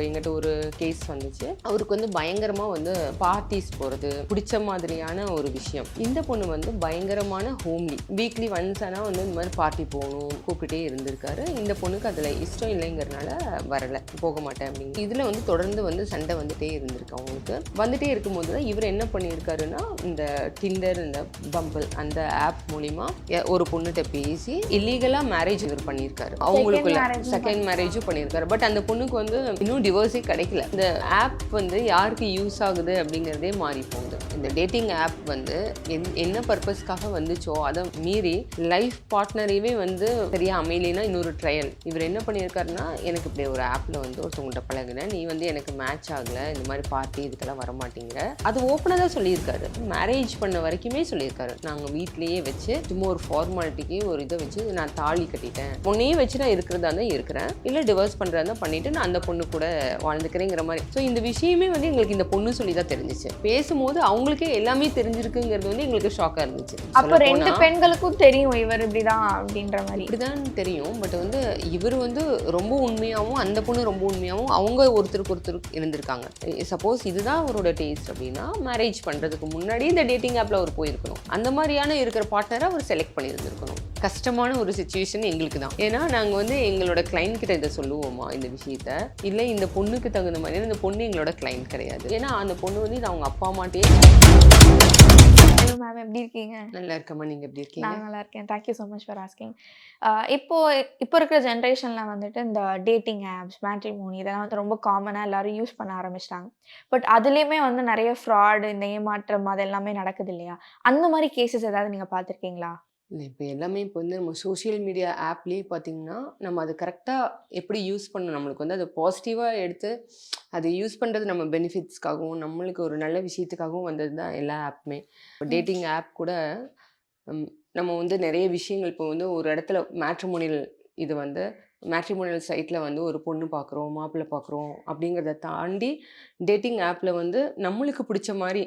இப்போ எங்கிட்ட ஒரு கேஸ் வந்துச்சு. அவருக்கு வந்து பயங்கரமா வந்து பார்ட்டிஸ் போறது பிடிச்ச மாதிரியான ஒரு விஷயம். இந்த பொண்ணு வந்து பயங்கரமான ஹோம்லி வீக்லி ஒன்ஸ் ஆனால் வந்து இந்த மாதிரி பார்ட்டி போகணும் கூப்பிட்டுட்டே இருந்திருக்காரு. இந்த பொண்ணுக்கு அதில் இஷ்டம் இல்லைங்கிறனால வரல. போக மாட்டேன் அப்படின்னு. இதில் வந்து தொடர்ந்து வந்து சண்டை வந்துட்டே இருந்திருக்கு அவங்களுக்கு. வந்துட்டே இருக்கும்போது தான் இவர் என்ன பண்ணியிருக்காருன்னா இந்த டிண்டர் இந்த பம்பிள் அந்த ஆப் மூலிமா ஒரு பொண்ணுகிட்ட பேசி இல்லீகலாக மேரேஜ் இவர் பண்ணியிருக்காரு. அவங்களுக்குள்ள செகண்ட் மேரேஜும் பண்ணியிருக்காரு. பட் அந்த பொண்ணுக்கு வந்து இன்னும் டிவோர்ஸே கிடைக்கல. இந்த ஆப் வந்து யாருக்கு யூஸ் ஆகுது அப்படிங்கிறதே மாறி போகுது. இந்த டேட்டிங் ஆப் வந்து என்ன பர்பஸ்க்காக வந்துச்சோ அதை மீறி லைஃப் பார்ட்னரையுமே வந்து சரியா அமையலைன்னா இன்னொரு ட்ரையல் இவர் என்ன பண்ணியிருக்காருன்னா எனக்கு இப்படி ஒரு ஆப்பில் வந்து ஒருத்தவங்கள்ட்ட பழகுனேன் நீ வந்து எனக்கு மேட்ச் ஆகலை இந்த மாதிரி பார்ட்டி இதுக்கெல்லாம் வர மாட்டேங்கிற அது ஓப்பனாக தான் சொல்லியிருக்காரு. மேரேஜ் பண்ண வரைக்குமே சொல்லியிருக்காரு. நாங்கள் வீட்லேயே வச்சு சும்மா ஒரு ஃபார்மாலிட்டிக்கு ஒரு இதை வச்சு நான் தாலி கட்டிட்டேன். உன்னையே வச்சு நான் இருக்கிறதா தான் இருக்கிறேன். இல்லை டிவோர்ஸ் பண்ணுறதா தான் பண்ணிட்டு நான் அந்த பொண்ணு கூட வாழ்ந்துக்கிறேங்கிற மாதிரி. ஸோ இந்த விஷயமே வந்து எங்களுக்கு இந்த பொண்ணு சொல்லி தான் தெரிஞ்சிச்சு. பேசும்போது அவங்களுக்கே எல்லாமே தெரிஞ்சிருக்குங்கிறது வந்து எங்களுக்கு ஷாக்காக இருந்துச்சு. அப்ப ரெண்டு பெண்களுக்கும் தெரியும் இவர் இப்படிதான் அப்படின்ற மாதிரி. இப்படிதான் தெரியும். பட் வந்து இவர் வந்து ரொம்ப உண்மையாகவும் அந்த பொண்ணு ரொம்ப உண்மையாகவும் அவங்க ஒருத்தருக்கு ஒருத்தர் இருந்திருக்காங்க. சப்போஸ் இதுதான் அவரோட டேஸ்ட் அப்படின்னா மேரேஜ் பண்ணுறதுக்கு முன்னாடி இந்த டேட்டிங் ஆப்பில் அவர் போயிருக்கணும். அந்த மாதிரியான இருக்கிற பார்ட்னரை அவர் செலக்ட் பண்ணியிருந்திருக்கணும். கஷ்டமான ஒரு சுச்சுவேஷன் எங்களுக்கு தான் ஏன்னா நாங்கள் வந்து எங்களோட கிளைண்ட் கிட்ட இதை சொல்லுவோமா இந்த விஷயத்த? இல்லை இந்த பொண்ணுக்கு தகுந்த மாதிரி இந்த பொண்ணு எங்களோட கிளைண்ட் கிடையாது. ஏன்னா அந்த பொண்ணு வந்து இது அவங்க அப்பா அம்மாட்டே ஹலோ மேம் எப்படி இருக்கீங்க? நல்லா இருக்கம்மா நீங்கள் எப்படி இருக்கீங்க? நான் நல்லா இருக்கேன். Thank you so much for asking இப்போ இப்போ இருக்கிற ஜென்ரேஷனில் வந்துட்டு இந்த டேட்டிங் ஆப்ஸ் மேட்ரிமோனி இதெல்லாம் வந்து ரொம்ப காமனாக எல்லாரும் யூஸ் பண்ண ஆரம்பிச்சிட்டாங்க. பட் அதுலேயுமே வந்து நிறைய ஃப்ராடு இந்த ஏமாற்றம் அது எல்லாமே நடக்குது இல்லையா? அந்த மாதிரி கேசஸ் ஏதாவது நீங்கள் பார்த்துருக்கீங்களா? இல்லை இப்போ எல்லாமே இப்போ வந்து நம்ம சோஷியல் மீடியா ஆப்லேயே பார்த்தீங்கன்னா நம்ம அது கரெக்டாக எப்படி யூஸ் பண்ணணும்? நம்மளுக்கு வந்து அதை பாசிட்டிவாக எடுத்து அதை யூஸ் பண்ணுறது நம்ம பெனிஃபிட்ஸ்க்காகவும் நம்மளுக்கு ஒரு நல்ல விஷயத்துக்காகவும் வந்தது தான் எல்லா ஆப்புமே டேட்டிங் ஆப் கூட நம்ம வந்து நிறைய விஷயங்கள் இப்போ வந்து ஒரு இடத்துல மேட்ரிமோனியல் இது வந்து மேட்ரிமோனியல் சைட்டில் வந்து ஒரு பொண்ணு பார்க்குறோம் மாப்பிள்ளை பார்க்குறோம் அப்படிங்கிறத தாண்டி டேட்டிங் ஆப்பில் வந்து நம்மளுக்கு பிடிச்ச மாதிரி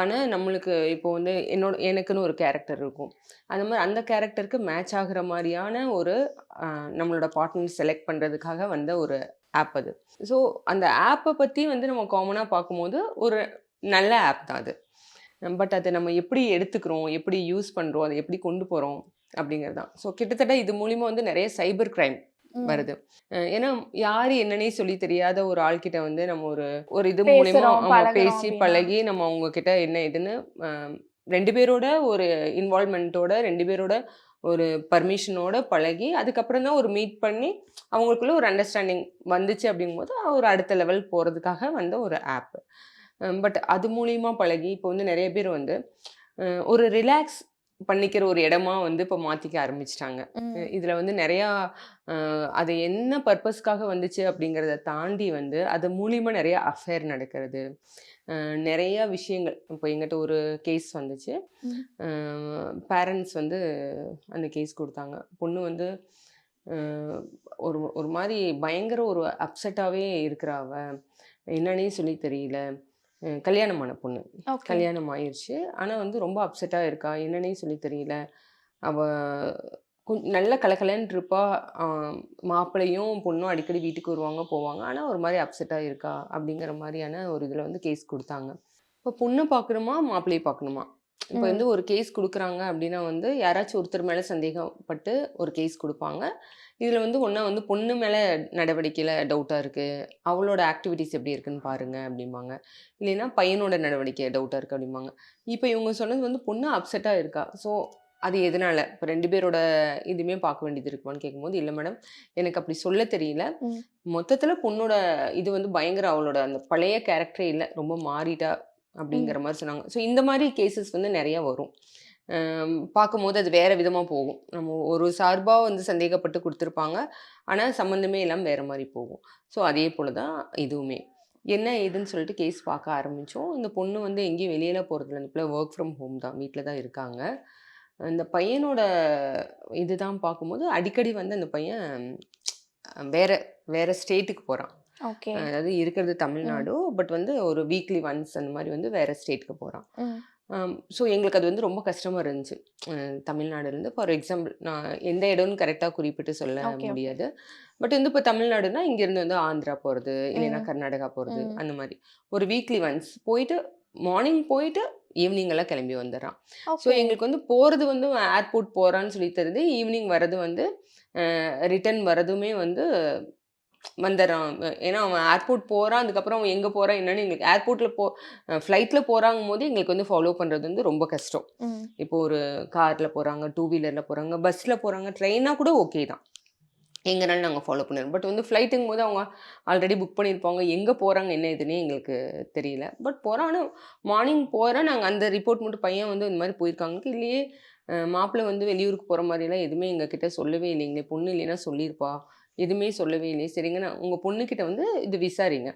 ஆனால் நம்மளுக்கு இப்போ வந்து என்னோட எனக்குன்னு ஒரு கேரக்டர் இருக்கும். அந்த மாதிரி அந்த கேரக்டருக்கு மேட்ச் ஆகிற மாதிரியான ஒரு நம்மளோட பார்ட்னர் செலக்ட் பண்ணுறதுக்காக வந்த ஒரு ஆப் அது. ஸோ அந்த ஆப்பை பற்றி வந்து நம்ம காமனாக பார்க்கும்போது ஒரு நல்ல ஆப் தான் அது. பட் அதை நம்ம எப்படி எடுத்துக்கிறோம் எப்படி யூஸ் பண்ணுறோம் அதை எப்படி கொண்டு போகிறோம் அப்படிங்கிறது தான் ஸோ கிட்டத்தட்ட இது மூலிமா வந்து நிறைய சைபர் க்ரைம் வருது. ஏன்னா யாரு என்னன்னே சொல்லி தெரியாத ஒரு ஆள்கிட்ட வந்து நம்ம ஒரு ஒரு இது மூலியமா பேசி. பழகி நம்ம அவங்க கிட்ட என்ன இதுன்னு ரெண்டு பேரோட ஒரு இன்வால்மெண்ட்டோட ரெண்டு பேரோட ஒரு பர்மிஷனோட பழகி அதுக்கப்புறம் தான் ஒரு மீட் பண்ணி அவங்களுக்குள்ள ஒரு அண்டர்ஸ்டாண்டிங் வந்துச்சு அப்படிங்கும்போது ஒரு அடுத்த லெவல் போகிறதுக்காக வந்த ஒரு ஆப் பட் அது மூலியமா பழகி இப்போ வந்து நிறைய பேர் வந்து ஒரு ரிலாக்ஸ் பண்ணிக்கிற ஒரு இடமா வந்து இப்போ மாற்றிக்க ஆரம்பிச்சிட்டாங்க. இதில் வந்து நிறையா அது என்ன பர்பஸ்க்காக வந்துச்சு அப்படிங்கிறத தாண்டி வந்து அது மூலியமா நிறைய அஃபேர் நடக்கிறது. நிறைய விஷயங்கள். இப்போ எங்கிட்ட ஒரு கேஸ் வந்துச்சு. பேரண்ட்ஸ் வந்து அந்த கேஸ் கொடுத்தாங்க. பொண்ணு வந்து ஒரு ஒரு மாதிரி பயங்கர ஒரு அப்செட்டாகவே இருக்கிறா அவ. என்னன்னே சொல்லி தெரியல. கல்யாணமான பொண்ணு. கல்யாணம் ஆயிடுச்சு ஆனால் வந்து ரொம்ப அப்செட்டாக இருக்கா? என்னன்னே சொல்லி தெரியல. அவ கொஞ்சம் நல்ல கலகலன்னு இருப்பா. மாப்பிள்ளையும் பொண்ணும் அடிக்கடி வீட்டுக்கு வருவாங்க போவாங்க. ஆனால் ஒரு மாதிரி அப்செட்டாக இருக்கா? அப்படிங்கிற மாதிரியான ஒரு இதில் வந்து கேஸ் கொடுத்தாங்க. இப்போ பொண்ணை பார்க்கணுமா மாப்பிள்ளையை பார்க்கணுமா இப்போ. வந்து ஒரு கேஸ் கொடுக்குறாங்க அப்படின்னா வந்து யாராச்சும் ஒருத்தர் மேலே சந்தேகப்பட்டு ஒரு கேஸ் கொடுப்பாங்க. இதில் வந்து ஒன்றா வந்து பொண்ணு மேலே நடவடிக்கையில் டவுட்டாக இருக்குது அவளோட ஆக்டிவிட்டீஸ் எப்படி இருக்குன்னு பாருங்க அப்படிம்பாங்க இல்லைன்னா பையனோட நடவடிக்கை டவுட்டாக இருக்குது அப்படிம்பாங்க இப்போ இவங்க சொன்னது வந்து பொண்ணு அப்செட்டாக இருக்கா? ஸோ அது எதனால? இப்போ ரெண்டு பேரோட இதுவுமே பார்க்க வேண்டியது இருக்குமான்னு கேட்கும்போது இல்லை மேடம் எனக்கு அப்படி சொல்ல தெரியல. மொத்தத்தில் பொண்ணோட இது வந்து பயங்கர அவளோட அந்த பழைய கேரக்டரே இல்லை. ரொம்ப மாறிட்டா அப்படிங்கிற மாதிரி சொன்னாங்க. ஸோ இந்த மாதிரி கேசஸ் வந்து நிறைய வரும். பார்க்கும்போது அது வேற விதமாக போகும். நம்ம ஒரு சார்பாக வந்து சந்தேகப்பட்டு கொடுத்துருப்பாங்க. ஆனால் சம்மந்தமே இல்லாமல் வேற மாதிரி போகும். ஸோ அதே போல தான் இதுவுமே. என்ன ஏதுன்னு சொல்லிட்டு கேஸ் பார்க்க ஆரம்பித்தோம் இந்த பொண்ணு வந்து எங்கேயும் வெளியில போகிறதில்ல இந்த பிள்ளை ஒர்க் ஃப்ரம் ஹோம் தான். வீட்டில் தான் இருக்காங்க. இந்த பையனோட இதுதான் பார்க்கும்போது அடிக்கடி வந்து அந்த பையன் வேற வேற ஸ்டேட்டுக்கு போகிறான் அதாவது இருக்கிறது தமிழ்நாடு பட் வந்து ஒரு வீக்லி ஒன்ஸ் அந்த மாதிரி வந்து வேற ஸ்டேட்டுக்கு போகிறான் ஸோ எங்களுக்கு அது வந்து ரொம்ப கஷ்டமாக இருந்துச்சு. தமிழ்நாடுலேருந்து. ஃபார் எக்ஸாம்பிள் நான் எந்த இடம்னு கரெக்டாக குறிப்பிட்டு சொல்ல. முடியாது. பட் வந்து இப்போ தமிழ்நாடுனா இங்கேருந்து வந்து ஆந்திரா போகிறது இல்லைன்னா. கர்நாடகா போகிறது. அந்த மாதிரி. ஒரு வீக்லி ஒன்ஸ் போயிட்டு மார்னிங் போயிட்டு ஈவினிங் எல்லாம் கிளம்பி வந்துடுறான் ஸோ ஓகே. எங்களுக்கு வந்து போகிறது வந்து ஏர்போர்ட் போகிறான்னு சொல்லி தருது ஈவினிங் வர்றது வந்து ரிட்டர்ன் வரதுமே வந்து வந்துடுறான். ஏன்னா அவன் ஏர்போர்ட் போகிறான் அதுக்கப்புறம் அவன் எங்கே போகிறான் என்னன்னு எங்களுக்கு ஏர்போர்ட்டில் போ ஃப்ளைட்டில் போகிறாங்கும் போது எங்களுக்கு வந்து ஃபாலோ பண்ணுறது வந்து ரொம்ப கஷ்டம். இப்போ ஒரு காரில் போகிறாங்க டூ வீலரில் போகிறாங்க பஸ்ஸில் போகிறாங்க ட்ரெயினாக கூட ஓகே தான். எங்கனாலும் நாங்கள் ஃபாலோ பண்ணிடுறோம் பட் வந்து ஃப்ளைட்டுங்கும் போது அவங்க ஆல்ரெடி புக் பண்ணியிருப்பாங்க எங்கே போகிறாங்க என்ன இதுன்னே எங்களுக்கு தெரியல. பட் போகிறோம் ஆனால் மார்னிங் போகிறேன் நாங்கள் அந்த ரிப்போர்ட் மட்டும் பையன் வந்து இந்த மாதிரி போயிருக்காங்க. இல்லையே மாப்பிள்ளை வந்து வெளியூருக்கு போகிற மாதிரிலாம் எதுவுமே எங்ககிட்ட சொல்லவே இல்லைங்களே பொண்ணு இல்லைன்னா சொல்லியிருப்பா. எதுவுமே சொல்லவே இல்லையே. சரிங்க. நான் உங்கள் பொண்ணுக்கிட்ட வந்து இது விசாரிங்க.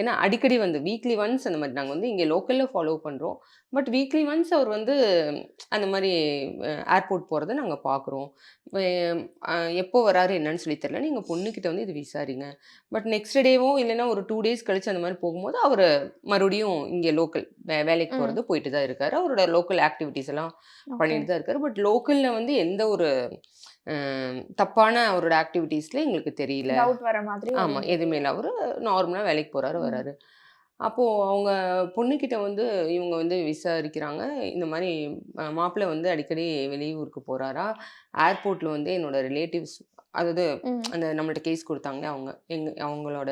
ஏன்னா அடிக்கடி வந்து வீக்லி ஒன்ஸ் அந்த மாதிரி நாங்கள் வந்து இங்கே லோக்கலில் ஃபாலோ பண்ணுறோம் பட் வீக்லி ஒன்ஸ் அவர் வந்து அந்த மாதிரி ஏர்போர்ட் போகிறத நாங்கள் பார்க்குறோம் எப்போ வராரு என்னன்னு சொல்லி தெரியல. நீங்கள் பொண்ணுக்கிட்ட வந்து இது விசாரிங்க. பட் நெக்ஸ்ட் டேவோ இல்லைன்னா ஒரு டூ டேஸ் கழிச்சு அந்த மாதிரி போகும்போது அவர் மறுபடியும் இங்கே லோக்கல் வேலைக்கு ம். போகிறது போயிட்டு தான் இருக்காரு. அவரோட லோக்கல் ஆக்டிவிட்டீஸ் எல்லாம். பண்ணிட்டு தான் இருக்காரு. பட் லோக்கலில் வந்து எந்த ஒரு தப்பான அவரோட ஆக்டிவிட்டீஸில் எங்களுக்கு தெரியல. டவுட் வர மாதிரி ஆமாம் எதுவுமே இல்லை. அவர் நார்மலாக வேலைக்கு போகிறாரு. வராரு. அப்போது அவங்க பொண்ணுக்கிட்ட வந்து இவங்க வந்து விசாரிக்கிறாங்க. இந்த மாதிரி மாப்பிள்ளை வந்து அடிக்கடி வெளியூருக்கு போகிறாரா ஏர்போர்ட்டில் வந்து என்னோட ரிலேட்டிவ்ஸ் அதாவது. அந்த நம்மள்ட்ட கேஸ் கொடுத்தாங்களே அவங்க எங்க அவங்களோட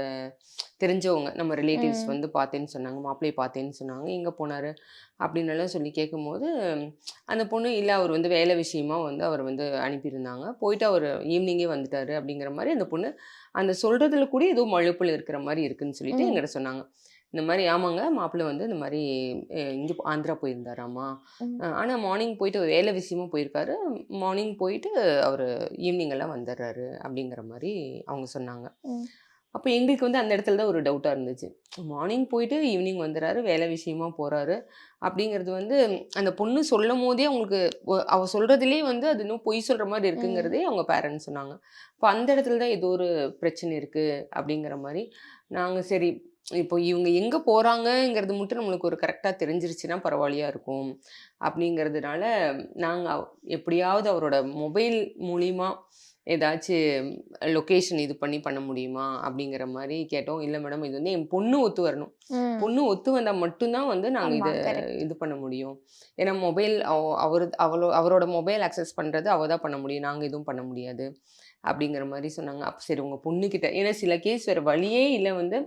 தெரிஞ்சவங்க நம்ம ரிலேட்டிவ்ஸ். வந்து பார்த்தேன்னு சொன்னாங்க மாப்பிள்ளையை பார்த்தேன்னு சொன்னாங்க எங்கே போனார் அப்படின்னு எல்லாம் சொல்லி கேட்கும்போது அந்த பொண்ணு இல்லை அவர் வந்து வேலை விஷயமா வந்து அவர் வந்து அனுப்பியிருந்தாங்க போயிட்டு அவர் ஈவினிங்கே வந்துட்டாரு அப்படிங்கிற மாதிரி அந்த பொண்ணு அந்த சொல்கிறதுல கூட ஏதோ மழுப்பில் இருக்கிற மாதிரி இருக்குன்னு சொல்லிட்டு. எங்கிட்ட சொன்னாங்க இந்த மாதிரி ஆமாங்க. மாப்பிள்ளை வந்து இந்த மாதிரி இங்கே ஆந்திரா போயிருந்தாராமா. ஆனால் மார்னிங் போயிட்டு வேலை விஷயமா போயிருக்காரு. மார்னிங் போயிட்டு அவர் ஈவினிங் எல்லாம் வந்துடுறாரு அப்படிங்கிற மாதிரி அவங்க சொன்னாங்க. அப்போ எங்களுக்கு வந்து அந்த இடத்துல தான் ஒரு டவுட்டாக இருந்துச்சு. மார்னிங் போயிட்டு ஈவினிங் வந்துடுறாரு வேலை விஷயமா போகிறாரு அப்படிங்கிறது வந்து அந்த பொண்ணு சொல்லும் போதே அவங்களுக்கு ஒ- அவ சொல்கிறதுலே வந்து அது இன்னும் பொய் சொல்கிற மாதிரி இருக்குங்கிறதே அவங்க பேரண்ட்ஸ் சொன்னாங்க. இப்போ அந்த இடத்துல தான் ஏதோ ஒரு பிரச்சனை இருக்குது அப்படிங்கிற மாதிரி நாங்கள் சரி இப்போ இவங்க எங்கே போகிறாங்கங்கிறது மட்டும் நம்மளுக்கு ஒரு கரெக்டாக தெரிஞ்சிருச்சுன்னா பரவாயில்லையா இருக்கும். அப்படிங்கிறதுனால நாங்கள் எப்படியாவது அவரோட மொபைல் மூலிமா ஏதாச்சும் லொக்கேஷன் இது பண்ணி பண்ண முடியுமா? அப்படிங்கிற மாதிரி கேட்டோம். இல்லை மேடம் இது வந்து என் பொண்ணு ஒத்து வரணும். பொண்ணு ஒத்து வந்தால் மட்டும்தான் வந்து நாங்கள் இதை. இது பண்ண முடியும். ஏன்னா மொபைல் அவர் அவளோ அவரோட மொபைல் அக்சஸ் பண்ணுறது அவள் தான் பண்ண முடியும். நாங்கள் எதுவும் பண்ண முடியாது. அப்படிங்கிற மாதிரி சொன்னாங்க. அப்போ சரி உங்கள் பொண்ணுக்கிட்ட ஏன்னா சில கேஸ் வேறு வழியே இல்லை வந்து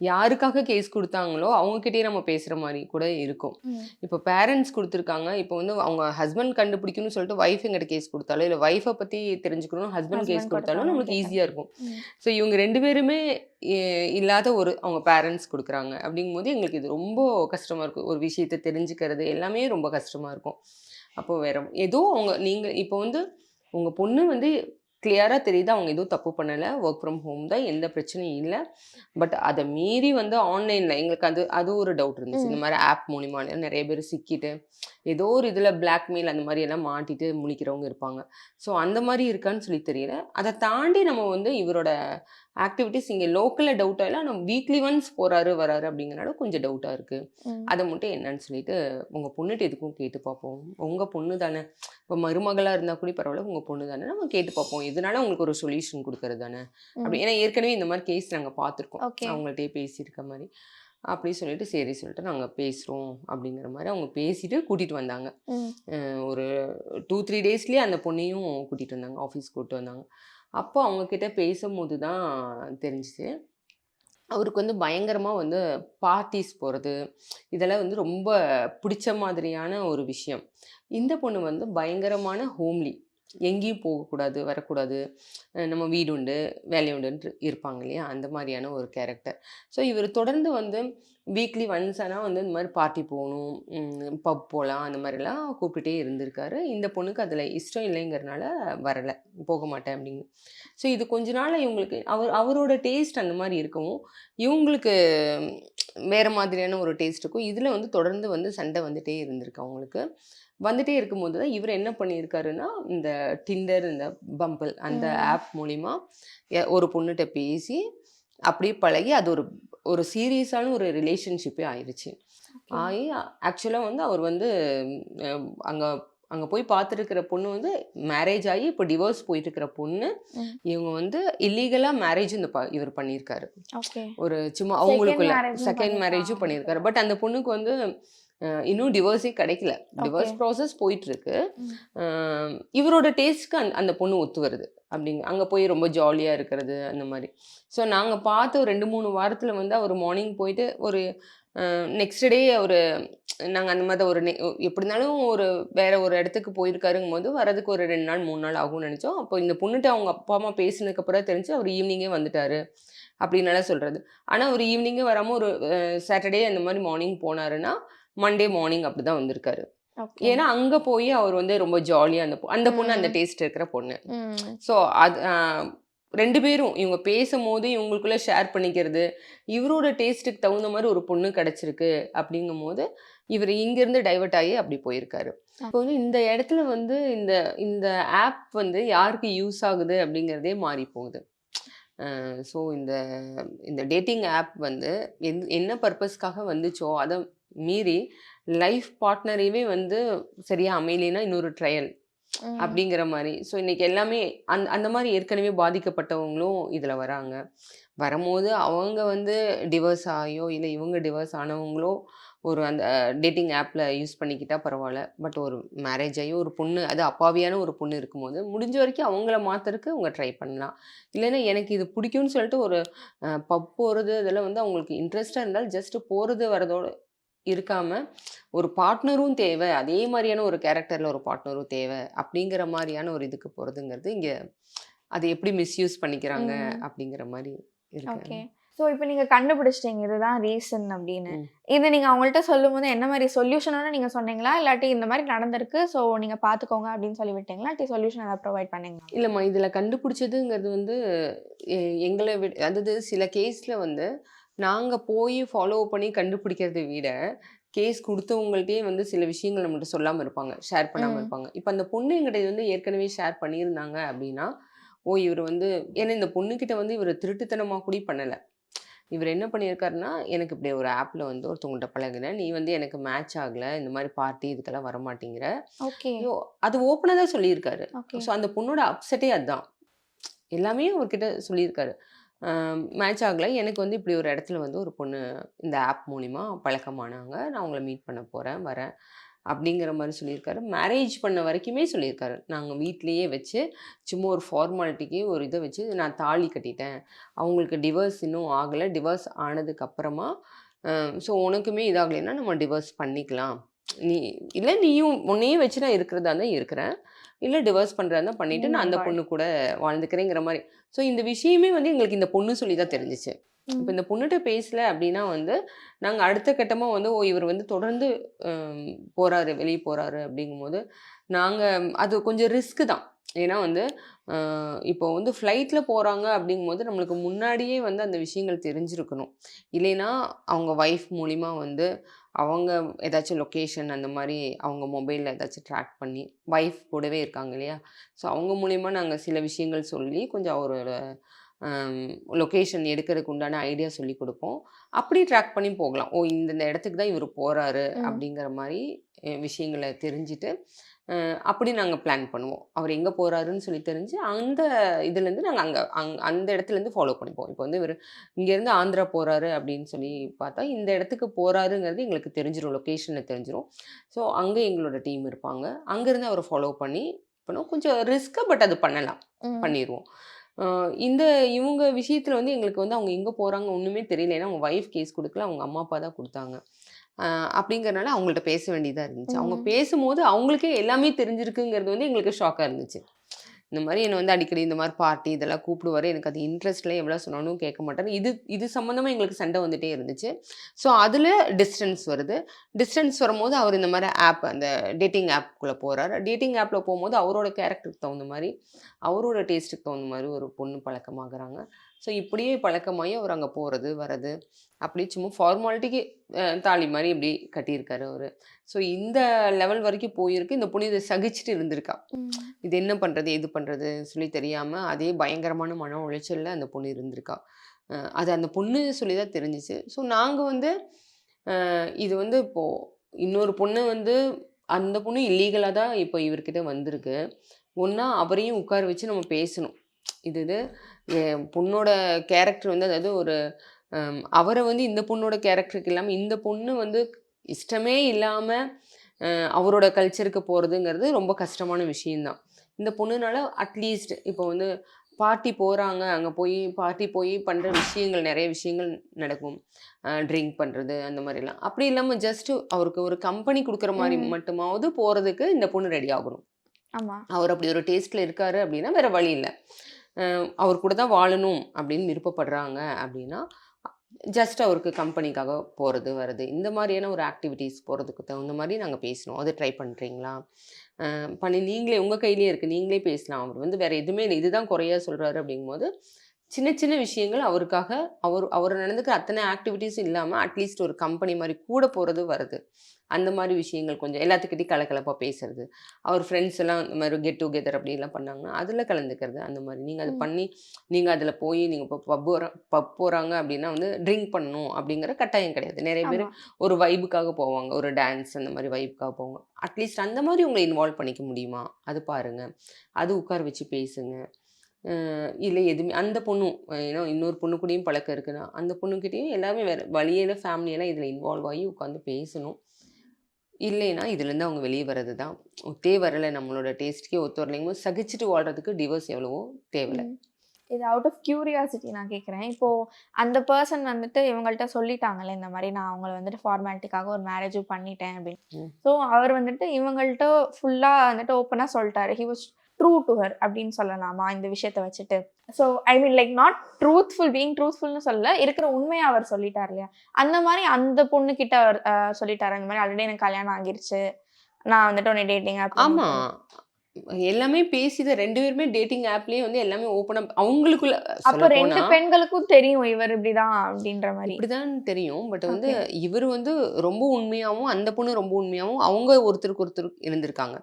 யாருக்காக கேஸ் கொடுத்தாங்களோ அவங்கக்கிட்டே நம்ம பேசுகிற மாதிரி கூட இருக்கும். இப்போ பேரண்ட்ஸ் கொடுத்துருக்காங்க. இப்போ வந்து அவங்க ஹஸ்பண்ட் கண்டுபிடிக்கணும்னு சொல்லிட்டு ஒய்ஃப் எங்கிட்ட கேஸ் கொடுத்தாலும் இல்லை ஒய்ஃபை பற்றி தெரிஞ்சுக்கணும் ஹஸ்பண்ட் கேஸ் கொடுத்தாலும் நம்மளுக்கு. ஈஸியாக இருக்கும். ஸோ இவங்க ரெண்டு பேருமே இல்லாத ஒரு அவங்க பேரண்ட்ஸ் கொடுக்குறாங்க அப்படிங்கும்போது எங்களுக்கு இது ரொம்ப கஷ்டமாக இருக்கும் ஒரு விஷயத்தை தெரிஞ்சுக்கிறது எல்லாமே ரொம்ப கஷ்டமாக இருக்கும் அப்போ வேற ஏதோ அவங்க நீங்கள் இப்போ வந்து உங்கள் பொண்ணு வந்து கிளியராக தெரியுது அவங்க எதுவும் தப்பு பண்ணலை. ஒர்க் ஃப்ரம் ஹோம் தான் எந்த பிரச்சனையும் இல்லை. பட் அதை மீறி வந்து ஆன்லைனில் எங்களுக்கு அது அது ஒரு டவுட் இருந்துச்சு. இந்த மாதிரி ஆப் மூலிமா நிறைய பேர் சிக்கிட்டு ஏதோ ஒரு இதில் பிளாக்மெயில் அந்த மாதிரி எல்லாம் மாட்டிட்டு முழிக்கிறவங்க இருப்பாங்க. ஸோ அந்த மாதிரி இருக்கான்னு சொல்லி தெரியல. அதை தாண்டி நம்ம வந்து இவரோட ஆக்டிவிட்டீஸ் இங்கே லோக்கலில் டவுட்டாக இல்லை நம்ம வீக்லி ஒன்ஸ் போகிறாரு வராரு அப்படிங்கிறனால கொஞ்சம் டவுட்டாக இருக்குது. அதை மட்டும் என்னன்னு சொல்லிட்டு உங்கள் பொண்ணுகிட்ட எதுக்கும் கேட்டு பார்ப்போம். உங்கள் பொண்ணு தானே. இப்போ மருமகளாக இருந்தால் கூட பரவாயில்ல உங்கள் பொண்ணு தானே. நம்ம கேட்டு பார்ப்போம். இதனால உங்களுக்கு ஒரு சொல்யூஷன் கொடுக்கறது தானே. அப்படி ஏன்னா ஏற்கனவே இந்த மாதிரி கேஸ் நாங்கள் பார்த்துருக்கோம். அவங்கள்ட்டே பேசியிருக்க மாதிரி. அப்படி சொல்லிட்டு சரி சொல்லிட்டு நாங்கள் பேசுகிறோம் அப்படிங்கிற மாதிரி அவங்க பேசிட்டு கூட்டிகிட்டு வந்தாங்க. ஒரு டூ த்ரீ டேஸ்லேயே அந்த பொண்ணையும் கூட்டிகிட்டு வந்தாங்க. ஆஃபீஸ் கூப்பிட்டு வந்தாங்க. அப்போ அவங்கக்கிட்ட பேசும்போது தான் தெரிஞ்சுச்சு. அவருக்கு வந்து பயங்கரமாக வந்து பார்ட்டிஸ் போகிறது இதெல்லாம் வந்து ரொம்ப பிடிச்ச மாதிரியான ஒரு விஷயம். இந்த பொண்ணு வந்து பயங்கரமான ஹோம்லி எங்கேயும் போகக்கூடாது வரக்கூடாது. நம்ம வீடு உண்டு வேலை உண்டுன்ட்டு இருப்பாங்க இல்லையா? அந்த மாதிரியான ஒரு கேரக்டர் ஸோ இவர் தொடர்ந்து வந்து வீக்லி ஒன்ஸ் ஆனால் வந்து இந்த மாதிரி பார்ட்டி போகணும் பப் போகலாம் அந்த மாதிரிலாம் கூப்பிட்டுட்டே இருந்திருக்காரு. இந்த பொண்ணுக்கு அதில் இஷ்டம் இல்லைங்கிறனால வரலை. போக மாட்டேன் அப்படின்னு. ஸோ இது கொஞ்ச நாள் இவங்களுக்கு அவர் அவரோட டேஸ்ட் அந்த மாதிரி இருக்கவும் இவங்களுக்கு வேறு மாதிரியான ஒரு டேஸ்ட் இருக்கும் இதில் வந்து தொடர்ந்து வந்து சண்டை வந்துட்டே இருந்திருக்கு அவங்களுக்கு வந்துட்டே இருக்கும்போது தான் இவர் என்ன பண்ணியிருக்காருன்னா இந்த டிண்டர் இந்த பம்பிள் அந்த. ஆப் மூலிமா ஒரு பொண்ணுகிட்ட பேசி அப்படியே பழகி அது ஒரு ஒரு சீரியஸான ஒரு ரிலேஷன்ஷிப்பே ஆயிடுச்சு. ஆகி ஆக்சுவலாக வந்து அவர் வந்து அங்கே அங்கே போய் பார்த்துருக்கிற பொண்ணு வந்து மேரேஜ் ஆகி இப்போ டிவோர்ஸ் போயிட்டு இருக்கிற பொண்ணு. இவங்க வந்து இல்லீகலாக மேரேஜ் இந்த ப- இவர் பண்ணியிருக்காரு. ஒரு சும்மா அவங்களுக்குள்ள செகண்ட் மேரேஜும். பண்ணியிருக்காரு. பட் அந்த பொண்ணுக்கு வந்து இன்னும் டிவோர்ஸே கிடைக்கல. டிவோர்ஸ். ப்ராசஸ் போயிட்டு இருக்கு இவரோட டேஸ்ட்க்கு அந்த அந்த பொண்ணு ஒத்து வருது. அப்படிங்க அங்கே போய் ரொம்ப ஜாலியாக இருக்கிறது அந்த மாதிரி. ஸோ நாங்கள் பார்த்து ஒரு ரெண்டு மூணு வாரத்தில் வந்து அவர் மார்னிங் போயிட்டு ஒரு நெக்ஸ்ட் டே அவர் நாங்கள் அந்த மாதிரி ஒரு நெ- எப்படி இருந்தாலும் ஒரு வேறு ஒரு இடத்துக்கு போயிருக்காருங்கும் போது வரதுக்கு ஒரு ரெண்டு நாள் மூணு நாள் ஆகும்னு நினச்சோம். அப்போ இந்த பொண்ணுகிட்ட அவங்க அப்பா அம்மா பேசினதுக்கப்புறம் தெரிஞ்சு அவர் ஈவினிங்கே வந்துட்டாரு அப்படின்னால சொல்கிறது ஆனால் ஒரு ஈவினிங்கே வராமல் ஒரு சாட்டர்டே அந்த மாதிரி மார்னிங் போனாருன்னா மண்டே மார்னிங் அப்படி தான் வந்திருக்காரு. ஏன்னா அங்கே போய் அவர் வந்து ரொம்ப ஜாலியாக அந்த அந்த பொண்ணு அந்த. டேஸ்ட் இருக்கிற பொண்ணு. ஸோ அது ரெண்டு பேரும் இவங்க பேசும்போது இவங்களுக்குள்ள ஷேர் பண்ணிக்கிறது இவரோட டேஸ்ட்டுக்கு தகுந்த மாதிரி ஒரு பொண்ணு கிடச்சிருக்கு அப்படிங்கும் போது இவர் இங்கேருந்து டைவர்ட் ஆகி அப்படி போயிருக்காரு இப்போ வந்து இந்த இடத்துல வந்து இந்த இந்த ஆப் வந்து யாருக்கு யூஸ் ஆகுது அப்படிங்கிறதே மாறி போகுது ஸோ இந்த இந்த டேட்டிங் ஆப் வந்து எந் என்ன பர்பஸ்க்காக வந்துச்சோ அதை மீறி லைஃப் பார்ட்னரையே வந்து சரியாக அமையலைன்னா இன்னொரு ட்ரையல். அப்படிங்கிற மாதிரி. ஸோ இன்னைக்கு எல்லாமே அந்த அந்த மாதிரி ஏற்கனவே பாதிக்கப்பட்டவங்களும் இதில் வராங்க. வரும்போது அவங்க வந்து டிவோர்ஸ் ஆகியோ இல்லை இவங்க டிவோர்ஸ் ஆனவங்களோ ஒரு அந்த டேட்டிங் ஆப்பில் யூஸ் பண்ணிக்கிட்டா பரவாயில்ல. பட் ஒரு மேரேஜ் ஆகி ஒரு பொண்ணு அது அப்பாவியான ஒரு பொண்ணு இருக்கும்போது முடிஞ்ச வரைக்கும் அவங்கள மாற்றுறதுக்கு அவங்க ட்ரை பண்ணலாம். இல்லைன்னா எனக்கு இது பிடிக்கும்னு சொல்லிட்டு ஒரு பப் போகிறது இதெல்லாம் வந்து அவங்களுக்கு இன்ட்ரெஸ்டாக இருந்தால் ஜஸ்ட் போகிறது வரதோட இருக்காம ஒரு பார்ட்னரும் தேவை அதே மாதிரியான ஒரு கேரக்டரில் ஒரு பார்ட்னரும் தேவை அப்படிங்கிற மாதிரியான ஒரு இதுக்கு போகிறதுங்கிறது இங்கே அதை எப்படி மிஸ்யூஸ் பண்ணிக்கிறாங்க. அப்படிங்கிற மாதிரி இருக்கு. ஓகே ஸோ இப்போ நீங்க கண்டுபிடிச்சிட்டீங்க இதுதான் ரீசன் அப்படின்னு. இது நீங்க அவங்கள்ட்ட சொல்லும்போது என்ன மாதிரி சொல்யூஷனோட நீங்க சொன்னீங்களா? இல்லாட்டி இந்த மாதிரி நடந்திருக்கு ஸோ நீங்க பாத்துக்கோங்க அப்படின்னு சொல்லி விட்டீங்களா? இல்லாட்டி சொல்யூஷன் ஏதாவது ப்ரொவைட் பண்ணீங்களா? இல்லைம்மா இதில் கண்டுபிடிச்சதுங்கிறது வந்து எங்களை விட அதாவது சில கேஸில் வந்து நாங்கள் போய் ஃபாலோ பண்ணி கண்டுபிடிக்கிறதை விட கேஸ் கொடுத்தவங்கள்ட்டே வந்து சில விஷயங்கள் நம்மள்ட்ட சொல்லாமல் இருப்பாங்க ஷேர் பண்ணாமல். இருப்பாங்க. இப்போ அந்த பொண்ணு எங்கிட்ட வந்து ஏற்கனவே ஷேர் பண்ணியிருந்தாங்க அப்படின்னா ஓ இவர் வந்து ஏன்னா இந்த பொண்ணுக்கிட்ட வந்து இவர் திருட்டுத்தனமாக கூட பண்ணலை. இவர் என்ன பண்ணியிருக்காருன்னா எனக்கு இப்படி ஒரு ஆப்பில் வந்து ஒருத்தவங்கள்ட்ட பழகுனேன் நீ வந்து எனக்கு மேட்ச் ஆகலை இந்த மாதிரி பார்ட்டி இதுக்கெல்லாம் வர மாட்டேங்கிற ஓகே அது ஓப்பனாக தான் சொல்லியிருக்காரு. ஸோ அந்த பொண்ணோட அப்செட்டே அதுதான் எல்லாமே அவர்கிட்ட சொல்லியிருக்காரு. மேட்ச் ஆகலை. எனக்கு வந்து இப்படி ஒரு இடத்துல வந்து ஒரு பொண்ணு இந்த ஆப் மூலிமா பழக்கமானாங்க. நான் அவங்கள மீட் பண்ண போகிறேன் வரேன் அப்படிங்கிற மாதிரி சொல்லியிருக்காரு. மேரேஜ் பண்ண வரைக்குமே சொல்லியிருக்காரு. நாங்கள் வீட்லேயே வச்சு சும்மா ஒரு ஃபார்மாலிட்டிக்கு ஒரு இதை வச்சு நான் தாலி கட்டிட்டேன். அவங்களுக்கு டிவோர்ஸ் இன்னும் ஆகலை. டிவோர்ஸ் ஆனதுக்கப்புறமா ஸோ உனக்குமே இதாகலைன்னா நம்ம டிவோர்ஸ் பண்ணிக்கலாம். நீ இல்லை நீயும் உன்னையும் வச்சு நான் இருக்கிறதா தான் இருக்கிறேன். இல்லை டிவோர்ஸ் பண்ணுறதா தான் பண்ணிட்டு நான் அந்த பொண்ணு கூட வாழ்ந்துக்கிறேங்கிற மாதிரி. ஸோ இந்த விஷயமே வந்து எங்களுக்கு இந்த பொண்ணு சொல்லி தான் தெரிஞ்சிச்சு. இப்போ இந்த பொண்ணுகிட்ட பேசல அப்படின்னா வந்து நாங்கள் அடுத்த கட்டமாக வந்து ஓ இவர் வந்து தொடர்ந்து போறாரு வெளியே போறாரு அப்படிங்கும்போது நாங்கள் அது கொஞ்சம் ரிஸ்க்கு தான். ஏன்னா வந்து இப்போ வந்து ஃப்ளைட்டில் போகிறாங்க அப்படிங்கும்போது நம்மளுக்கு முன்னாடியே வந்து அந்த விஷயங்கள் தெரிஞ்சிருக்கணும். இல்லைன்னா அவங்க ஒய்ஃப் மூலிமா வந்து அவங்க ஏதாச்சும் லொக்கேஷன் அந்த மாதிரி அவங்க மொபைலில் ஏதாச்சும் ட்ராக் பண்ணி ஒய்ஃப் கூடவே இருக்காங்க இல்லையா? ஸோ அவங்க மூலிமா நாங்கள் சில விஷயங்கள் சொல்லி கொஞ்சம் அவரோட லொக்கேஷன் எடுக்கிறதுக்கு உண்டான ஐடியா சொல்லி கொடுப்போம். அப்படி ட்ராக் பண்ணி போகலாம். ஓ இந்த இடத்துக்கு தான் இவர் போகிறாரு. அப்படிங்கிற மாதிரி விஷயங்களை தெரிஞ்சுட்டு அப்படி நாங்கள் பிளான் பண்ணுவோம். அவர் எங்கே போகிறாருன்னு சொல்லி தெரிஞ்சு அந்த இதுலேருந்து நாங்கள் அங்கே அங் அந்த இடத்துலேருந்து ஃபாலோ பண்ணிப்போம். இப்போ வந்து இவர் இங்கேருந்து ஆந்திரா போகிறாரு அப்படின்னு சொல்லி பார்த்தா இந்த இடத்துக்கு போகிறாருங்கிறது எங்களுக்கு தெரிஞ்சிடும் லொக்கேஷனில் தெரிஞ்சிடும் ஸோ அங்கே எங்களோட டீம் இருப்பாங்க. அங்கேருந்து அவரை ஃபாலோ பண்ணி பண்ணோம் கொஞ்சம் ரிஸ்க்காக பட் அது பண்ணலாம். பண்ணிடுவோம் இந்த இவங்க விஷயத்தில் வந்து எங்களுக்கு வந்து அவங்க எங்கே போகிறாங்க ஒன்றுமே தெரியல. ஏன்னா அவங்க ஒய்ஃப் கேஸ் கொடுக்கல. அவங்க அம்மா அப்பா தான் கொடுத்தாங்க. அப்படிங்கறனால அவங்கள்ட்ட பேச வேண்டியதாக இருந்துச்சு. அவங்க. பேசும்போது அவங்களுக்கே எல்லாமே தெரிஞ்சிருக்குங்கிறது வந்து எங்களுக்கு ஷாக்காக இருந்துச்சு. இந்த மாதிரி என்னை வந்து அடிக்கடி இந்த மாதிரி பார்ட்டி இதெல்லாம் கூப்பிடுவாரு. எனக்கு அது இன்ட்ரெஸ்ட்ல எவ்வளோ சொன்னாலும் கேட்க மாட்டாரு. இது இது சம்மந்தமாக எங்களுக்கு சண்டை வந்துட்டே இருந்துச்சு. ஸோ அதில் டிஸ்டன்ஸ் வருது. டிஸ்டன்ஸ் வரும்போது அவர் இந்த மாதிரி ஆப் அந்த டேட்டிங் ஆப்குள்ளே போகிறாரு டேட்டிங் ஆப்பில் போகும்போது அவரோட கேரக்டருக்கு தகுந்த மாதிரி அவரோட டேஸ்ட்டுக்கு தகுந்த மாதிரி ஒரு பொண்ணு பழக்கமாகறாங்க. ஸோ இப்படியே பழக்கமாகி அவர் அங்கே போகிறது வர்றது. அப்படி சும்மா ஃபார்மாலிட்டிக்கு தாலி மாதிரி இப்படி கட்டியிருக்காரு அவர். ஸோ இந்த லெவல் வரைக்கும் போயிருக்கு. இந்த பொண்ணு இதை சகிச்சுட்டு இருந்திருக்கா. இது என்ன பண்ணுறது எது பண்ணுறது சொல்லி தெரியாமல் அதே பயங்கரமான மன உளைச்சலில் அந்த பொண்ணு இருந்திருக்கா. அது அந்த பொண்ணு சொல்லி தான் தெரிஞ்சிச்சு. ஸோ நாங்கள் வந்து இது வந்து இப்போது இன்னொரு பொண்ணு வந்து அந்த பொண்ணு இல்லீகலாக தான் இப்போ இவர்கிட்ட வந்திருக்கு. ஒன்றா அவரையும் உட்கார வச்சு நம்ம பேசணும். இது இது. பொண்ணோட கேரக்டர் வந்து அதாவது ஒரு அவரை வந்து இந்த பொண்ணோட கேரக்டருக்கு இல்லாமல் இந்த பொண்ணு வந்து இஷ்டமே இல்லாமல் அவரோட கல்ச்சருக்கு போகிறதுங்கிறது ரொம்ப கஷ்டமான விஷயம்தான். இந்த பொண்ணுனால அட்லீஸ்ட் இப்போ வந்து பார்ட்டி போகிறாங்க அங்கே போய் பார்ட்டி போய் பண்ணுற விஷயங்கள் நிறைய விஷயங்கள் நடக்கும். ட்ரிங்க் பண்ணுறது அந்த மாதிரிலாம். அப்படி இல்லாமல் ஜஸ்ட்டு அவருக்கு ஒரு கம்பெனி கொடுக்குற மாதிரி. மட்டுமாவது போகிறதுக்கு இந்த பொண்ணு ரெடி ஆகணும். ஆமா. அவர் அப்படி ஒரு டேஸ்ட்டில் இருக்காரு அப்படின்னா வேற வழி இல்லை. அவர் கூட தான் வாழணும் அப்படின்னு விருப்பப்படுறாங்க அப்படின்னா ஜஸ்ட் அவருக்கு கம்பெனிக்காக போகிறது வருது இந்த மாதிரியான ஒரு ஆக்டிவிட்டீஸ் போகிறதுக்கு தகுந்த மாதிரி நாங்கள் பேசணும். அது ட்ரை பண்ணுறீங்களா பண்ணி நீங்களே உங்கள் கையிலேயே இருக்குது நீங்களே பேசலாம். அவர் வந்து வேறு எதுவுமே இல்லை. இதுதான் குறையா சொல்கிறாரு அப்படிங்கும்போது சின்ன சின்ன விஷயங்கள் அவருக்காக அவர் அவர் நடந்துக்கிற அத்தனை ஆக்டிவிட்டீஸும் இல்லாமல் அட்லீஸ்ட் ஒரு கம்பெனி மாதிரி கூட போகிறது வருது அந்த மாதிரி விஷயங்கள் கொஞ்சம் எல்லாத்துக்கிட்டையும் கலக்கலப்பாக பேசுறது. அவர் ஃப்ரெண்ட்ஸ் எல்லாம் இந்த மாதிரி கெட் டுகெதர் அப்படிலாம் பண்ணாங்கன்னா அதில் கலந்துக்கிறது அந்த மாதிரி. நீங்கள் அது. பண்ணி நீங்கள் அதில் போய் நீங்கள் இப்போ பப் பப் போகிறாங்க அப்படின்னா வந்து ட்ரிங்க் பண்ணணும் அப்படிங்கிற கட்டாயம் கிடையாது. நிறைய பேர் ஒரு வைபுக்காக போவாங்க ஒரு டான்ஸ் அந்த மாதிரி வைபுக்காக போவாங்க. அட்லீஸ்ட் அந்த மாதிரி உங்களை இன்வால்வ் பண்ணிக்க முடியுமா? அது பாருங்க. அது உட்கார வச்சு பேசுங்க. இல்லை எதுவுமே அந்த பொண்ணும் ஏன்னா இன்னொரு பொண்ணு கூடயும் பழக்கம் இருக்குன்னா அந்த பொண்ணுக்கிட்டேயும் எல்லாமே வேறு வழியில ஃபேமிலியெல்லாம் இதில் இன்வால்வ் ஆகி உட்காந்து பேசணும். இல்லைன்னா இதுலேருந்து அவங்க வெளியே வர்றது தான். ஒத்தே வரலை நம்மளோட டேஸ்ட்டுக்கே ஒத்து வரலைங்க சகிச்சுட்டு வாழ்றதுக்கு டிவோர்ஸ் எவ்வளவோ தேவையில்லை. இது அவுட் ஆஃப் கியூரியாசிட்டி நான் கேட்குறேன். இப்போ அந்த பர்சன் வந்துட்டு இவங்கள்ட்ட சொல்லிட்டாங்கல்ல இந்த மாதிரி நான் அவங்கள வந்துட்டு ஃபார்மாலிட்டிக்காக ஒரு மேரேஜும் பண்ணிட்டேன் அப்படின்னு. ஸோ அவர் வந்துட்டு இவங்கள்ட்ட ஃபுல்லாக வந்துட்டு ஓப்பனாக சொல்லிட்டாரு. He was true to her அப்படின்னு சொல்லலாமா இந்த விஷயத்த வச்சுட்டு? So I mean like not truthful being ட்ரூத்ஃபுல்னு சொல்ல இருக்கிற உண்மையை அவர் சொல்லிட்டார் இல்லையா? அந்த மாதிரி அந்த பொண்ணு கிட்ட அவர் சொல்லிட்டாரு. இந்த மாதிரி ஆல்ரெடி எனக்கு கல்யாணம் ஆகிருச்சு. நான் வந்துட்டு உன்னை டேட்டிங் ஆமா. எல்லாமே பேசித ரெண்டு பேருமே டேட்டிங் ஆப்லயே வந்து எல்லாமே ஓப்பனாக அவங்களுக்குள்ள அப்ப ரெண்டு பெண்களுக்கும் தெரியும் இவர் இப்படிதான் அப்படின்ற மாதிரி. இப்படிதான் தெரியும். பட் வந்து. இவர் வந்து ரொம்ப உண்மையாவும் அந்த பொண்ணு ரொம்ப உண்மையாவும் அவங்க ஒருத்தருக்கு ஒருத்தர் இருந்திருக்காங்க.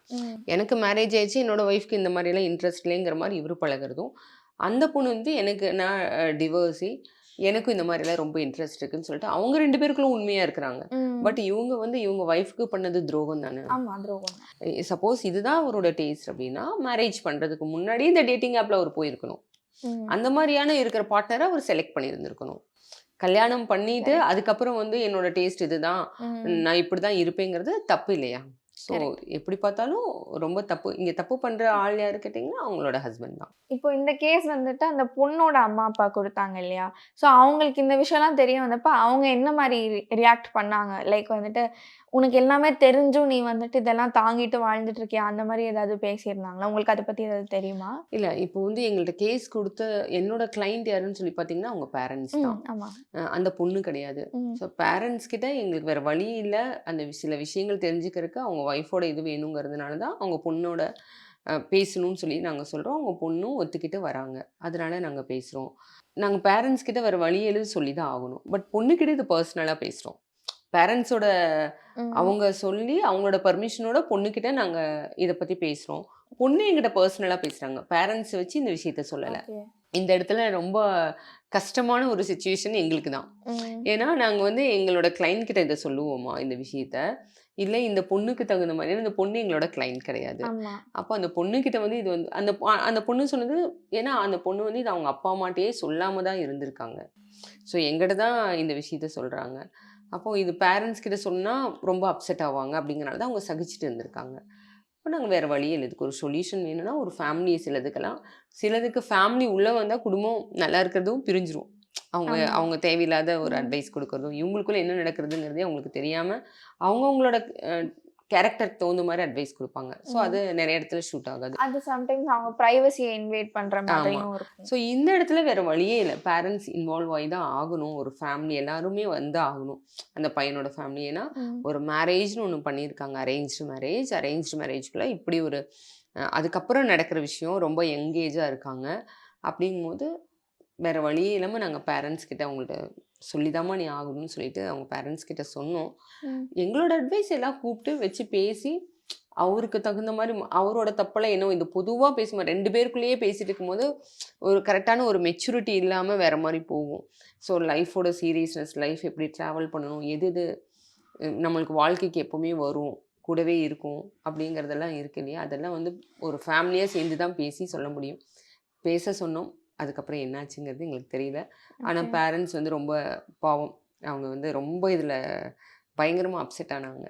எனக்கு மேரேஜ் ஆயிடுச்சு என்னோட ஒய்ஃப்க்கு இந்த மாதிரிலாம் இன்ட்ரெஸ்ட் இல்லைங்கிற மாதிரி இவர் பழகுறதும். அந்த பொண்ணு வந்து எனக்கு நான் டிவோர்ஸி எனக்கும் இந்த மாதிரிலாம் ரொம்ப இன்ட்ரெஸ்ட் இருக்குன்னு சொல்லிட்டு அவங்க ரெண்டு பேருக்குள்ள உண்மையா இருக்கிறாங்க. பட் இவங்க வந்து இவங்க ஒய்ஃப்க்கு பண்ணது துரோகம் தானே சப்போஸ் இதுதான் அவரோட டேஸ்ட் அப்படின்னா மேரேஜ் பண்றதுக்கு முன்னாடி இந்த டேட்டிங் ஆப்ல அவர் போயிருக்கணும். அந்த மாதிரியான இருக்கிற பார்ட்னரை அவர் செலக்ட் பண்ணியிருந்திருக்கணும் கல்யாணம் பண்ணிட்டு. அதுக்கப்புறம் வந்து என்னோட டேஸ்ட் இதுதான். நான் இப்படி தான் இருப்பேங்கிறது தப்பு இல்லையா ஸோ. எப்படி பார்த்தாலும் ரொம்ப தப்பு. இங்கே தப்பு பண்ணுற ஆள் யாரு கேட்டிங்கன்னா அவங்களோட ஹஸ்பண்ட் தான். இப்போ இந்த கேஸ் வந்துட்டு அந்த பொண்ணோட அம்மா அப்பா கொடுத்தாங்க இல்லையா? ஸோ அவங்களுக்கு இந்த விஷயம்லாம் தெரிய வந்தப்ப அவங்க என்ன மாதிரி ரியாக்ட் பண்ணாங்க? லைக் வந்துட்டு உனக்கு எல்லாமே தெரிஞ்சும் நீ வந்துட்டு இதெல்லாம் தாங்கிட்டு வாழ்ந்துட்டு இருக்கியா? அந்த மாதிரி ஏதாவது பேசியிருந்தாங்களா? உங்களுக்கு அதை பத்தி ஏதாவது தெரியுமா? இல்லை இப்போ வந்து எங்கள்கிட்ட கேஸ் கொடுத்த என்னோட கிளைண்ட் யாருன்னு சொல்லி பார்த்தீங்கன்னா அவங்க பேரண்ட்ஸ் தான். ஆமா. அஹ் அந்த பொண்ணு கிடையாது. ஸோ பேரண்ட்ஸ் கிட்ட எங்களுக்கு வேற வழி இல்லை. அந்த சில விஷயங்கள் தெரிஞ்சுக்கிறதுக்கு அவங்க ஒய்ஃபோட இது வேணுங்கிறதுனால தான் அவங்க பொண்ணோட பேசணும்னு சொல்லி நாங்கள் சொல்கிறோம் அவங்க பொண்ணும் ஒத்துக்கிட்டு வராங்க. அதனால நாங்கள் பேசுகிறோம் நாங்கள் பேரண்ட்ஸ் கிட்ட வேற வழி எழுதி சொல்லி தான் ஆகணும். பட் பொண்ணுக்கிட்ட இது பர்சனலாக பேசுகிறோம் பேரண்ட்ஸோட. அவங்க சொல்லி அவங்களோட பர்மிஷனோட பொண்ணுக்கிட்ட நாங்கள் இதை பற்றி பேசுகிறோம் பொண்ணு எங்கிட்ட பர்சனலாக பேசுகிறாங்க பேரண்ட்ஸ் வச்சு இந்த விஷயத்த சொல்லலை. இந்த இடத்துல ரொம்ப கஷ்டமான ஒரு சுச்சுவேஷன் எங்களுக்கு தான். ஏன்னா நாங்கள் வந்து எங்களோட client கிட்ட இதை சொல்லுவோமா இந்த விஷயத்த? இல்லை இந்த பொண்ணுக்கு தகுந்த மாதிரி இந்த பொண்ணு எங்களோட client கிடையாது. அப்போ அந்த பொண்ணுக்கிட்ட வந்து இது வந்து அந்த அந்த பொண்ணு சொன்னது ஏன்னா அந்த பொண்ணு வந்து இது அவங்க அப்பா அம்மாட்டையே சொல்லாம தான் இருந்திருக்காங்க. ஸோ எங்கிட்ட தான் இந்த விஷயத்த சொல்கிறாங்க அப்போ இது பேரண்ட்ஸ் கிட்ட சொன்னால் ரொம்ப அப்செட் ஆவாங்க அப்படிங்கறனால தான் அவங்க சகிச்சுட்டு இருந்திருக்காங்க இப்போ நாங்கள் வேறு வழி இல்லை இதுக்கு ஒரு சொல்யூஷன் வேணும்னா ஒரு ஃபேமிலி சிலதுக்கெல்லாம் சிலதுக்கு ஃபேமிலி உள்ளே வந்தால் குடும்பம் நல்லா இருக்கிறதும் பிரிஞ்சிரும் அவங்க. அவங்க தேவையில்லாத ஒரு. அட்வைஸ் கொடுக்கறதும் இவங்களுக்குள்ள என்ன நடக்கிறதுங்கிறதே அவங்களுக்கு தெரியாமல் அவங்கவுங்களோட கேரக்டருக்கு தகுந்த மாதிரி அட்வைஸ் கொடுப்பாங்க. ஸோ. அது நிறைய இடத்துல ஷூட் ஆகாது. அது சம்டைம்ஸ் அவங்க பிரைவசியை இன்வைட் பண்ற மாதிரியும் இருக்கும். ஸோ இந்த இடத்துல வேற வழியே இல்லை. பேரண்ட்ஸ் இன்வால்வ் ஆகி தான் ஆகணும். ஒரு ஃபேமிலி எல்லாருமே வந்து ஆகணும். அந்த பையனோட ஃபேமிலி ஏன்னா ஒரு மேரேஜ்னு ஒன்று பண்ணியிருக்காங்க. அரேஞ்ச்டு மேரேஜ் அரேஞ்ச்டு மேரேஜ்குள்ளே இப்படி ஒரு அதுக்கப்புறம் நடக்கிற விஷயம் ரொம்ப யங்கேஜாக இருக்காங்க. அப்படிங்கும்போது வேற வழியே இல்லாமல் நாங்கள் பேரண்ட்ஸ் கிட்ட அவங்கள்ட்ட சொல்லிதாம்மா நீ ஆகணும்னு சொல்லிட்டு அவங்க பேரண்ட்ஸ் கிட்ட சொன்னோம். எங்களோட அட்வைஸ் எல்லாம் கூப்பிட்டு வச்சு பேசி அவருக்கு தகுந்த மாதிரி அவரோட தப்பெல்லாம் என்ன இது பொதுவாக பேசுமா ரெண்டு பேருக்குள்ளேயே பேசிட்டு இருக்கும்போது ஒரு கரெக்டான ஒரு மெச்சூரிட்டி இல்லாமல் வேற மாதிரி போகும். ஸோ லைஃபோட சீரியஸ்னஸ் லைஃப் எப்படி ட்ராவல் பண்ணணும் எது எது நம்மளுக்கு வாழ்க்கைக்கு எப்பவுமே வரும் கூடவே இருக்கும் அப்படிங்கிறதெல்லாம் இருக்கு இல்லையா? அதெல்லாம் வந்து ஒரு ஃபேமிலியாக சேர்ந்து தான் பேசி சொல்ல முடியும். பேச சொன்னோம். அதுக்கப்புறம் என்னாச்சுங்கிறது எங்களுக்கு தெரியல. ஆனால். பேரண்ட்ஸ் வந்து ரொம்ப பாவம். அவங்க வந்து ரொம்ப இதில் பயங்கரமாக அப்செட் ஆனாங்க.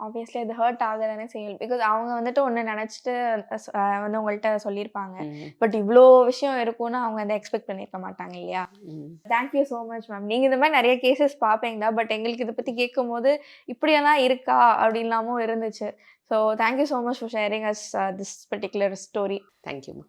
ஆப்வியஸ்லி அது ஹர்ட் ஆகதானே செய்யும் பிகாஸ் அவங்க வந்துட்டு ஒன்று நினச்சிட்டு வந்து உங்கள்கிட்ட சொல்லியிருப்பாங்க. பட் இவ்வளோ விஷயம் இருக்கும்னு அவங்க அதை எக்ஸ்பெக்ட் பண்ணியிருக்க மாட்டாங்க இல்லையா. தேங்க்யூ ஸோ மச் மேம் நீங்கள் இந்த மாதிரி நிறைய கேசஸ் பார்ப்பீங்க தான் பட் எங்களுக்கு இதை பற்றி கேட்கும் போது இப்படியெல்லாம் இருக்கா? அப்படின்லாமும் இருந்துச்சு. So thank you so much for sharing us this particular story தேங்க்யூம்மா